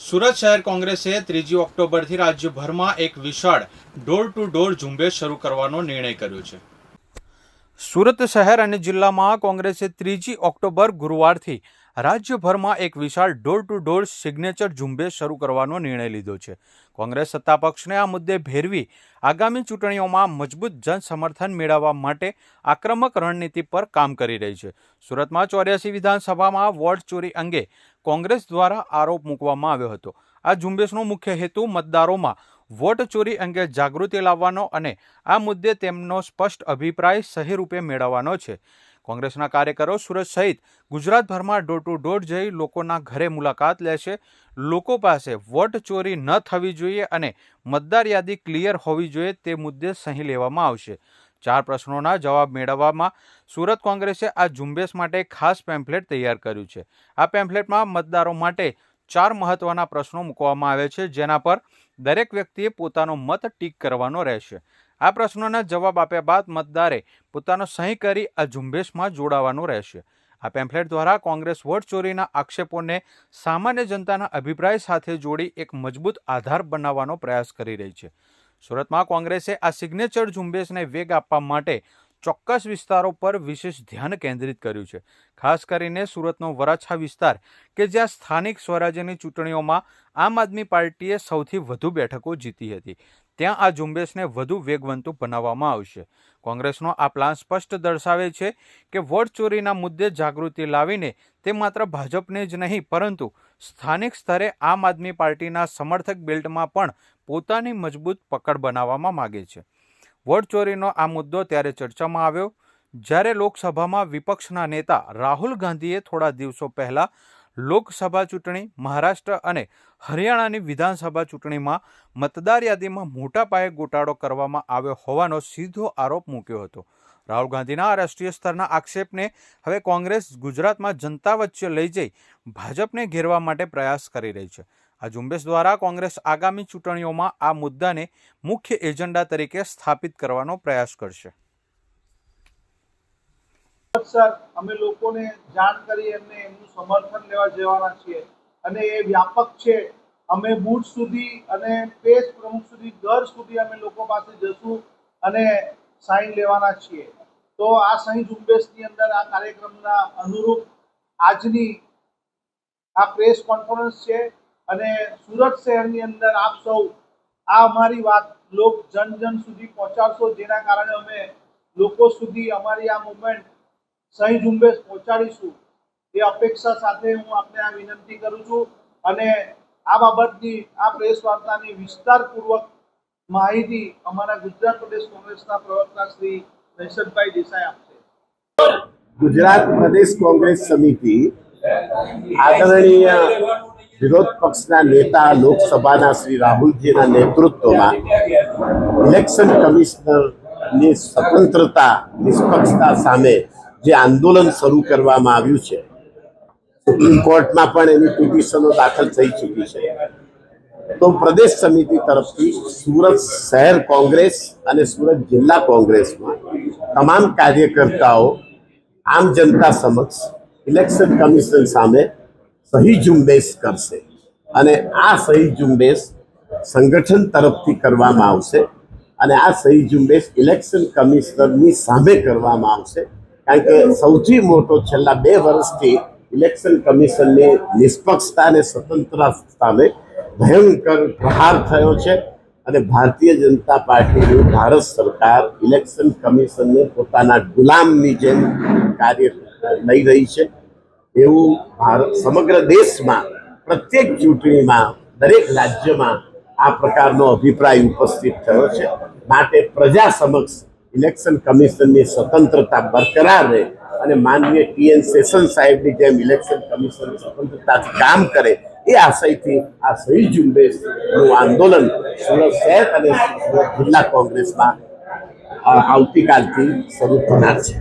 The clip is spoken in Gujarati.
સુરત શહેર કોંગ્રેસે ત્રીજી ઓક્ટોબરથી રાજ્યભરમાં એક વિશાળ ડોર ટુ ડોર ઝુંબેશ શરૂ કરવાનો નિર્ણય કર્યો છે. સુરત શહેર અને જિલ્લામાં કોંગ્રેસે ત્રીજી ઓક્ટોબર ગુરુવારથી રાજ્યભરમાં એક વિશાળ ડોર ટુ ડોર સિગ્નેચર ઝુંબેશ શરૂ કરવાનો નિર્ણય લીધો છે. કોંગ્રેસ સત્તાપક્ષને આ મુદ્દે ભેરવી આગામી ચૂંટણીઓમાં મજબૂત જન સમર્થન મેળવવા માટે આક્રમક રણનીતિ પર કામ કરી રહી છે. સુરતમાં ચોર્યાસી વિધાનસભામાં વોટ ચોરી અંગે કોંગ્રેસ દ્વારા આરોપ મૂકવામાં આવ્યો હતો. આ ઝુંબેશનો મુખ્ય હેતુ મતદારોમાં વોટ ચોરી અંગે જાગૃતિ લાવવાનો અને આ મુદ્દે તેમનો સ્પષ્ટ અભિપ્રાય સહી રૂપે મેળવવાનો છે. કોંગ્રેસના કાર્યકરો સુરત સહિત ગુજરાતભરમાં ડોર ટુ ડોર જઈ લોકોના ઘરે મુલાકાત લેશે. લોકો પાસે વોટ ચોરી ન થવી જોઈએ અને મતદાર યાદી ક્લિયર હોવી જોઈએ તે મુદ્દે સહી લેવામાં આવશે. ચાર પ્રશ્નોના જવાબ મેળવવામાં સુરત કોંગ્રેસે આ ઝુંબેશ માટે ખાસ પેમ્ફલેટ તૈયાર કર્યું છે. આ પેમ્ફલેટમાં મતદારો માટે ચાર મહત્વના પ્રશ્નો મૂકવામાં આવે છે, જેના પર દરેક વ્યક્તિએ પોતાનો મત ટીક કરવાનો રહેશે. આ પ્રશ્નોના જવાબ આપ્યા બાદ મતદારે પોતાનો સહી કરી આ ઝુંબેશમાં જોડાવાનું રહેશે. આ પેમ્ફલેટ દ્વારા કોંગ્રેસ વોટ ચોરીના આક્ષેપોને સામાન્ય જનતાના અભિપ્રાય સાથે જોડી એક મજબૂત આધાર બનાવવાનો પ્રયાસ કરી રહી છે. સુરતમાં કોંગ્રેસે આ સિગ્નેચર ઝુંબેશને વેગ આપવા માટે ચોક્કસ વિસ્તારો પર વિશેષ ધ્યાન કેન્દ્રિત કર્યું છે. ખાસ કરીને સુરતનો વરાછા વિસ્તાર કે જ્યાં સ્થાનિક સ્વરાજ્યની ચૂંટણીઓમાં આમ આદમી પાર્ટીએ સૌથી વધુ બેઠકો જીતી હતી. ત્યાં આ ઝુંબેશને વધુ વેગવંતુ બનાવવામાં આવશે. કોંગ્રેસનો આ પ્લાન સ્પષ્ટ દર્શાવે છે કે વોટ ચોરીના મુદ્દે જાગૃતિ લાવીને તે માત્ર ભાજપને જ નહીં, પરંતુ સ્થાનિક સ્તરે આમ આદમી પાર્ટીના સમર્થક બેલ્ટમાં પણ પોતાની મજબૂત પકડ બનાવવામાં માગે છે. વોટ ચોરીનો આ મુદ્દો ત્યારે ચર્ચામાં આવ્યો, જ્યારે લોકસભામાં વિપક્ષના નેતા રાહુલ ગાંધીએ થોડા દિવસો પહેલા લોકસભા ચૂંટણી, મહારાષ્ટ્ર અને હરિયાણાની વિધાનસભા ચૂંટણીમાં મતદાર યાદીમાં મોટા પાયે ગોટાળો કરવામાં આવ્યો હોવાનો સીધો આરોપ મૂક્યો હતો. રાહુલ ગાંધીના રાષ્ટ્રીય સ્તરના આક્ષેપને હવે કોંગ્રેસ ગુજરાતમાં જનતા વચ્ચે લઈ જઈ ભાજપને ઘેરવા માટે પ્રયાસ કરી રહી છે. આ ઝુંબેશ દ્વારા કોંગ્રેસ આગામી ચૂંટણીઓમાં આ મુદ્દાને મુખ્ય એજન્ડા તરીકે સ્થાપિત કરવાનો પ્રયાસ કરશે. સર, અમે લોકોને જાણ કરી એમને એમનું સમર્થન લેવા જવાના છીએ. અને એ વ્યાપક છે. અમે બૂથ સુધી અને પેજ પ્રમુખ સુધી દર સુધી અમે લોકો પાસે જશું અને સાઈન લેવાના છીએ. તો આ સાઈ ઝુંબેશની અંદર આ કાર્યક્રમના અનુરૂપ આજની આ પ્રેસ કોન્ફરન્સ છે અને સુરત શહેરની અંદર આપ સૌ આ અમારી વાત લોક જન જન સુધી પહોંચાડશો. જેના કારણે અમે લોકો સુધી અમારી આ મુવમેન્ટ સહી ઝુંબેશ પહોંચાડીશું એ અપેક્ષા સાથે હું આપને આ વિનંતી કરું છું અને આ બાબતની, આ પ્રેસ વાર્તાની વિસ્તારપૂર્વક માહિતી અમારા ગુજરાત પ્રદેશ કોંગ્રેસના પ્રવક્તા શ્રી નૈસદભાઈ દેસાઈ આપશે. ગુજરાત પ્રદેશ કોંગ્રેસ સમિતિ આદરણીય વિરોધ પક્ષના નેતા લોકસભાના શ્રી રાહુલજીના નેતૃત્વમાં ઇલેક્શન કમિશનરની સ્વતંત્રતા, નિષ્પક્ષતા સામે જે આંદોલન શરૂ કરવામાં આવ્યું છે સુપ્રીમ કોર્ટમાં પણ એની પિટિશનો દાખલ થઈ ચૂકી છે. તો પ્રદેશ સમિતિ તરફથી સુરત શહેર કોંગ્રેસ અને સુરત જિલ્લા કોંગ્રેસમાં તમામ કાર્યકર્તાઓ, આમ જનતા સમક્ષ ઇલેક્શન કમિશન સામે સહી ઝુંબેશ કરશે અને આ સહી ઝુંબેશ સંગઠન તરફથી કરવામાં આવશે અને આ સહી ઝુંબેશ ઇલેક્શન કમિશનરની સામે કરવામાં આવશે. કારણ કે સૌથી મોટો છેલ્લા બે વર્ષથી ઇલેક્શન કમિશનની નિષ્પક્ષતા અને સ્વતંત્રતા સામે ભયંકર પ્રહાર થયો છે અને ભારતીય જનતા પાર્ટીની ભારત સરકાર ઇલેક્શન કમિશનને પોતાના ગુલામની જેમ કાર્ય લઈ રહી છે. એવું ભારત સમગ્ર દેશમાં, પ્રત્યેક ચૂંટણીમાં, દરેક રાજ્યમાં આ પ્રકારનો અભિપ્રાય ઉપસ્થિત થયો છે. માટે પ્રજા સમક્ષ ઇલેક્શન કમિશનની સ્વતંત્રતા બરકરાર રહે અને માનનીય ટીએન સેશન સાહેબની જેમ ઇલેક્શન કમિશન સ્વતંત્રતાથી કામ કરે, એ આશયથી આ સહી ઝુંબેશનું આંદોલન સુરત શહેર અને સુરત જિલ્લા કોંગ્રેસમાં આવતીકાલથી શરૂ થનાર છે.